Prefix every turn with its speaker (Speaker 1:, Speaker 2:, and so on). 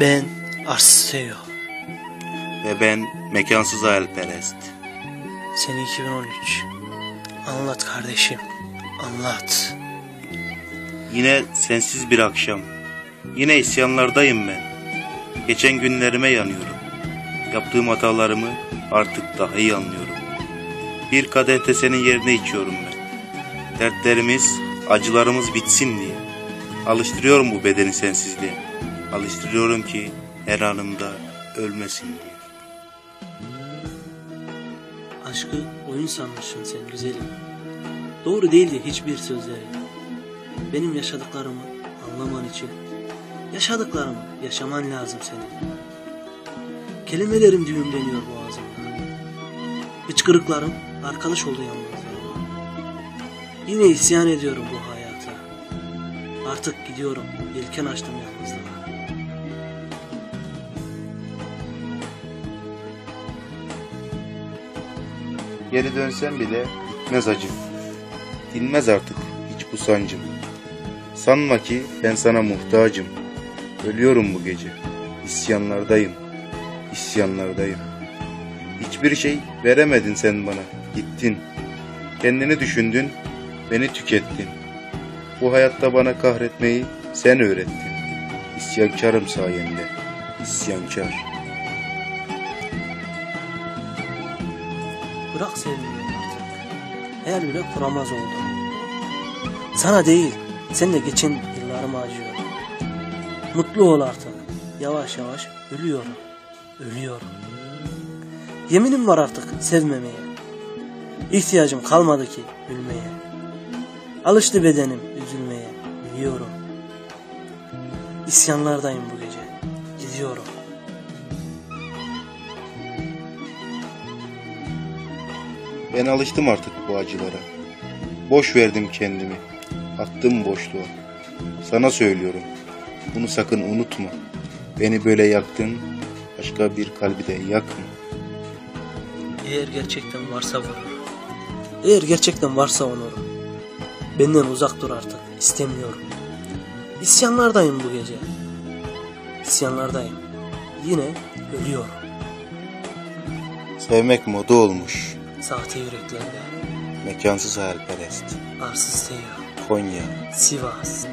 Speaker 1: Ben Arsız Teo.
Speaker 2: Ve ben mekansız hayalperest.
Speaker 1: Seni 2013. Anlat kardeşim. Anlat.
Speaker 2: Yine sensiz bir akşam. Yine isyanlardayım ben. Geçen günlerime yanıyorum. Yaptığım hatalarımı artık daha iyi anlıyorum. Bir kadeh de senin yerine içiyorum ben. Dertlerimiz, acılarımız bitsin diye. Alıştırıyorum bu bedeni sensizliğe. Alıştırıyorum ki her anımda ölmesin diye.
Speaker 1: Aşkı oyun sanmışsın sen güzelim. Doğru değildi hiçbir sözleri. Benim yaşadıklarımı anlaman için yaşadıklarımı yaşaman lazım senin. Kelimelerim düğümleniyor boğazımda. Hıçkırıklarım arkadaş oldu yalnızlığıma. Yine isyan ediyorum bu hayata. Artık gidiyorum, yelken açtım yalnızlığa.
Speaker 2: Geri dönsem bile bitmez acım. Dinmez artık hiç bu sancım. Sanma ki ben sana muhtacım. Ölüyorum bu gece. İsyanlardayım. İsyanlardayım. Hiçbir şey veremedin sen bana. Gittin. Kendini düşündün. Beni tükettin. Bu hayatta bana kahretmeyi sen öğrettin. İsyankarım sayende. İsyankar.
Speaker 1: Bırak sevmeyi artık. Hayal bile kuramaz oldum. Sana değil, seninle geçen yıllarım acıyor. Mutlu ol artık. Yavaş yavaş ölüyorum. Ölüyorum. Yeminim var artık sevmemeye. İhtiyacım kalmadı ki ölmeye. Alıştı bedenim üzülmeye. Biliyorum. İsyanlardayım bu gece. Gidiyorum.
Speaker 2: Ben alıştım artık bu acılara. Boş verdim kendimi. Attım boşluğa. Sana söylüyorum. Bunu sakın unutma. Beni böyle yaktın. Başka bir kalbi de yakma.
Speaker 1: Eğer gerçekten varsa vurur. Eğer gerçekten varsa onur. Benden uzak dur artık. İstemiyorum. İsyanlardayım bu gece. İsyanlardayım. Yine ölüyorum.
Speaker 2: Sevmek moda olmuş.
Speaker 1: Sahte yüreklerde.
Speaker 2: Mekansız hayalperest.
Speaker 1: Arsız Seyyah.
Speaker 2: Konya.
Speaker 1: Sivas.